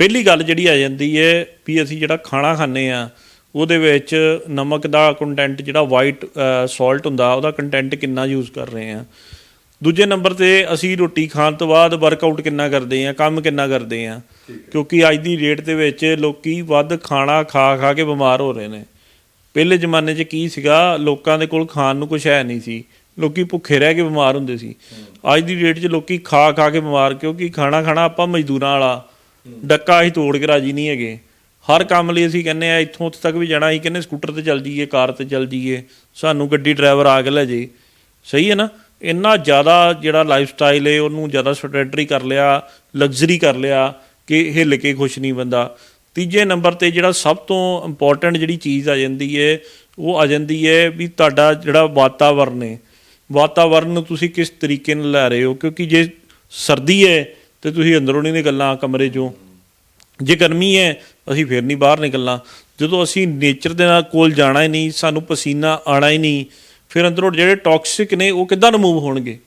ਪਹਿਲੀ ਗੱਲ ਜਿਹੜੀ ਆ ਜਾਂਦੀ ਹੈ ਵੀ ਅਸੀਂ ਜਿਹੜਾ ਖਾਣਾ ਖਾਂਦੇ ਆ ਉਹਦੇ ਵਿੱਚ ਨਮਕ ਦਾ ਕੰਟੈਂਟ ਜਿਹੜਾ ਵਾਈਟ ਸਾਲਟ ਹੁੰਦਾ ਉਹਦਾ ਕੰਟੈਂਟ ਕਿੰਨਾ ਯੂਜ਼ ਕਰ ਰਹੇ ਆ। ਦੂਜੇ ਨੰਬਰ ਤੇ ਅਸੀਂ ਰੋਟੀ ਖਾਣ ਤੋਂ ਬਾਅਦ ਵਰਕਆਊਟ ਕਿੰਨਾ ਕਰਦੇ ਆ ਕੰਮ ਕਿੰਨਾ ਕਰਦੇ ਆ। ਕਿਉਂਕਿ ਅੱਜ ਦੀ ਡੇਟ ਦੇ ਵਿੱਚ ਲੋਕੀ ਵੱਧ ਖਾਣਾ ਖਾ ਖਾ ਕੇ ਬਿਮਾਰ ਹੋ ਰਹੇ ਨੇ। ਪਹਿਲੇ ਜ਼ਮਾਨੇ 'ਚ ਕੀ ਸੀਗਾ ਲੋਕਾਂ ਦੇ ਕੋਲ ਖਾਣ ਨੂੰ ਕੁਝ ਹੈ ਨਹੀਂ ਸੀ। ਲੋਕੀ ਭੁੱਖੇ ਰਹਿ ਕੇ ਬਿਮਾਰ ਹੁੰਦੇ ਸੀ। ਅੱਜ ਦੀ ਡੇਟ 'ਚ ਲੋਕੀ ਖਾ ਖਾ ਕੇ ਬਿਮਾਰ ਕਿਉਂਕਿ ਖਾਣਾ ਖਾਣਾ ਆਪਾਂ ਮਜ਼ਦੂਰਾਂ ਵਾਲਾ ਡੱਕਾ ਅਸੀਂ ਤੋੜ ਕੇ ਰਾਜੀ ਨਹੀਂ ਹੈਗੇ। ਹਰ ਕੰਮ ਲਈ ਅਸੀਂ ਕਹਿੰਦੇ ਆ, ਇੱਥੋਂ ਉੱਥੇ ਤੱਕ ਵੀ ਜਾਣਾ, ਅਸੀਂ ਕਹਿੰਦੇ ਸਕੂਟਰ ਤੇ ਚੱਲ ਜਾਈਏ, ਕਾਰ ਤੇ ਚੱਲ ਜਾਈਏ, ਸਾਨੂੰ ਗੱਡੀ ਡਰਾਈਵਰ ਆ ਕੇ ਲੈ ਜੇ। ਸਹੀ ਹੈ ਨਾ? ਇੰਨਾ ਜ਼ਿਆਦਾ ਜਿਹੜਾ ਲਾਈਫ ਸਟਾਈਲ ਹੈ ਉਹਨੂੰ ਜ਼ਿਆਦਾ ਸਟੈਂਡਰੀ ਕਰ ਲਿਆ ਲਗਜ਼ਰੀ ਕਰ ਲਿਆ ਕਿ ਹਿੱਲ ਕੇ ਖੁਸ਼ ਨਹੀਂ ਬੰਦਾ। ਤੀਜੇ ਨੰਬਰ ਤੇ ਜਿਹੜਾ ਸਭ ਤੋਂ ਇੰਪੋਰਟੈਂਟ ਜਿਹੜੀ ਚੀਜ਼ ਆ ਜਾਂਦੀ ਹੈ ਉਹ ਆ ਜਾਂਦੀ ਹੈ ਵੀ ਤੁਹਾਡਾ ਜਿਹੜਾ ਵਾਤਾਵਰਨ ਹੈ ਵਾਤਾਵਰਨ ਨੂੰ ਤੁਸੀਂ ਕਿਸ ਤਰੀਕੇ ਨਾਲ ਲੈ ਰਹੇ ਹੋ? ਕਿਉਂਕਿ ਜੇ ਸਰਦੀ ਹੈ ਤੇ ਤੁਸੀਂ ਅੰਦਰੋਂ ਨਹੀਂ ਨਿਕਲਣਾ ਕਮਰੇ 'ਚੋਂ। ਜੇ ਗਰਮੀ ਹੈ, ਅਸੀਂ ਫੇਰ ਨਹੀਂ ਬਾਹਰ ਨਿਕਲਣਾ। ਜਦੋਂ ਅਸੀਂ ਨੇਚਰ ਦੇ ਨਾਲ ਕੋਲ ਜਾਣਾ ਹੀ ਨਹੀਂ, ਸਾਨੂੰ ਪਸੀਨਾ ਆਣਾ ਹੀ ਨਹੀਂ, ਫਿਰ ਅੰਦਰੋਂ ਜਿਹੜੇ ਟੌਕਸਿਕ ਨੇ, ਉਹ ਕਿੱਦਾਂ ਰਿਮੂਵ ਹੋਣਗੇ?